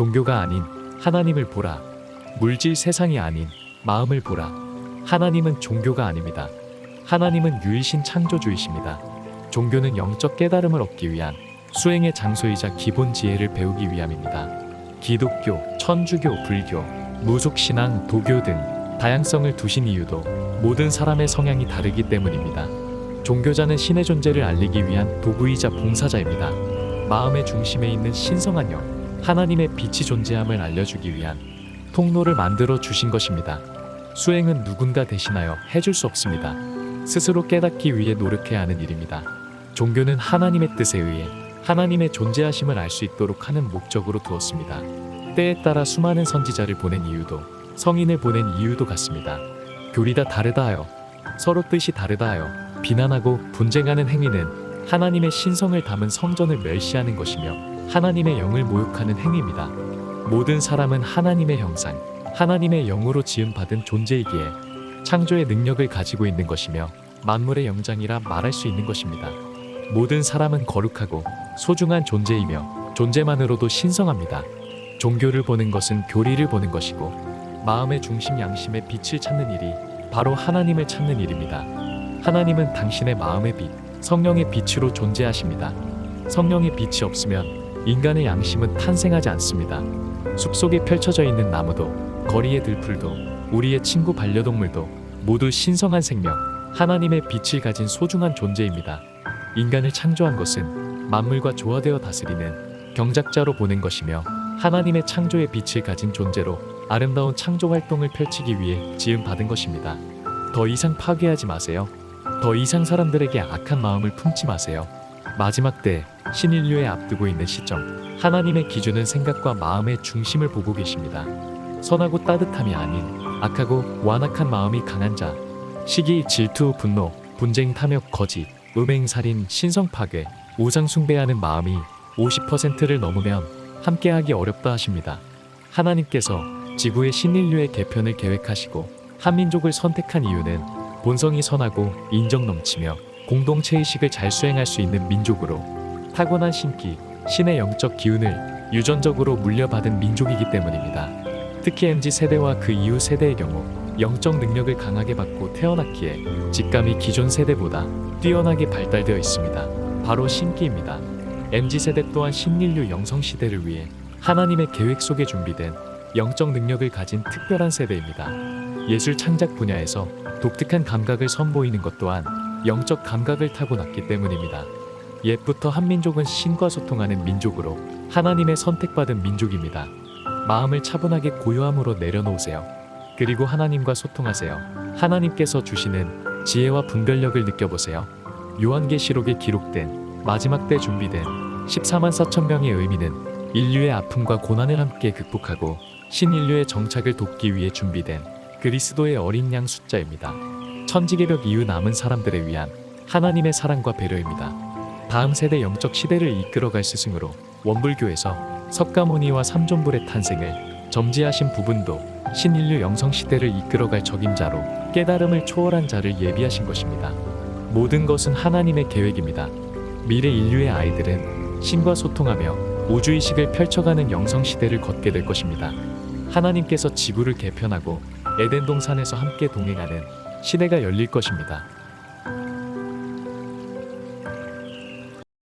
종교가 아닌 하나님을 보라. 물질 세상이 아닌 마음을 보라. 하나님은 종교가 아닙니다. 하나님은 유일신 창조주이십니다. 종교는 영적 깨달음을 얻기 위한 수행의 장소이자 기본 지혜를 배우기 위함입니다. 기독교, 천주교, 불교, 무속신앙, 도교 등 다양성을 두신 이유도 모든 사람의 성향이 다르기 때문입니다. 종교자는 신의 존재를 알리기 위한 도구이자 봉사자입니다. 마음의 중심에 있는 신성한 영, 하나님의 빛이 존재함을 알려주기 위한 통로를 만들어 주신 것입니다. 수행은 누군가 대신하여 해줄 수 없습니다. 스스로 깨닫기 위해 노력해야 하는 일입니다. 종교는 하나님의 뜻에 의해 하나님의 존재하심을 알 수 있도록 하는 목적으로 두었습니다. 때에 따라 수많은 선지자를 보낸 이유도 성인을 보낸 이유도 같습니다. 교리다 다르다 하여 서로 뜻이 다르다 하여 비난하고 분쟁하는 행위는 하나님의 신성을 담은 성전을 멸시하는 것이며 하나님의 영을 모욕하는 행위입니다. 모든 사람은 하나님의 형상, 하나님의 영으로 지음받은 존재이기에 창조의 능력을 가지고 있는 것이며 만물의 영장이라 말할 수 있는 것입니다. 모든 사람은 거룩하고 소중한 존재이며 존재만으로도 신성합니다. 종교를 보는 것은 교리를 보는 것이고 마음의 중심 양심의 빛을 찾는 일이 바로 하나님을 찾는 일입니다. 하나님은 당신의 마음의 빛, 성령의 빛으로 존재하십니다. 성령의 빛이 없으면 인간의 양심은 탄생하지 않습니다. 숲속에 펼쳐져 있는 나무도 거리의 들풀도 우리의 친구 반려동물도 모두 신성한 생명, 하나님의 빛을 가진 소중한 존재입니다. 인간을 창조한 것은 만물과 조화되어 다스리는 경작자로 보낸 것이며 하나님의 창조의 빛을 가진 존재로 아름다운 창조 활동을 펼치기 위해 지음 받은 것입니다. 더 이상 파괴하지 마세요. 더 이상 사람들에게 악한 마음을 품지 마세요. 마지막 때 신인류에 앞두고 있는 시점 하나님의 기준은 생각과 마음의 중심을 보고 계십니다. 선하고 따뜻함이 아닌 악하고 완악한 마음이 강한 자 시기 질투 분노 분쟁 탐욕 거짓 음행 살인 신성 파괴 우상 숭배하는 마음이 50%를 넘으면 함께하기 어렵다 하십니다. 하나님께서 지구의 신인류의 개편을 계획하시고 한민족을 선택한 이유는 본성이 선하고 인정 넘치며 공동체 의식을 잘 수행할 수 있는 민족으로 타고난 신기, 신의 영적 기운을 유전적으로 물려받은 민족이기 때문입니다. 특히 MZ 세대와 그 이후 세대의 경우 영적 능력을 강하게 받고 태어났기에 직감이 기존 세대보다 뛰어나게 발달되어 있습니다. 바로 신기입니다. MZ 세대 또한 신인류 영성 시대를 위해 하나님의 계획 속에 준비된 영적 능력을 가진 특별한 세대입니다. 예술 창작 분야에서 독특한 감각을 선보이는 것 또한 영적 감각을 타고났기 때문입니다. 옛부터 한민족은 신과 소통하는 민족으로 하나님의 선택받은 민족입니다. 마음을 차분하게 고요함으로 내려놓으세요. 그리고 하나님과 소통하세요. 하나님께서 주시는 지혜와 분별력을 느껴보세요. 요한계시록에 기록된 마지막 때 준비된 14만 4천 명의 의미는 인류의 아픔과 고난을 함께 극복하고 신인류의 정착을 돕기 위해 준비된 그리스도의 어린 양 숫자입니다. 천지개벽 이후 남은 사람들을 위한 하나님의 사랑과 배려입니다. 다음 세대 영적 시대를 이끌어갈 스승으로 원불교에서 석가모니와 삼존불의 탄생을 점지하신 부분도 신인류 영성 시대를 이끌어갈 적임자로 깨달음을 초월한 자를 예비하신 것입니다. 모든 것은 하나님의 계획입니다. 미래 인류의 아이들은 신과 소통하며 우주의식을 펼쳐가는 영성 시대를 걷게 될 것입니다. 하나님께서 지구를 개편하고 에덴 동산에서 함께 동행하는 시대가 열릴 것입니다.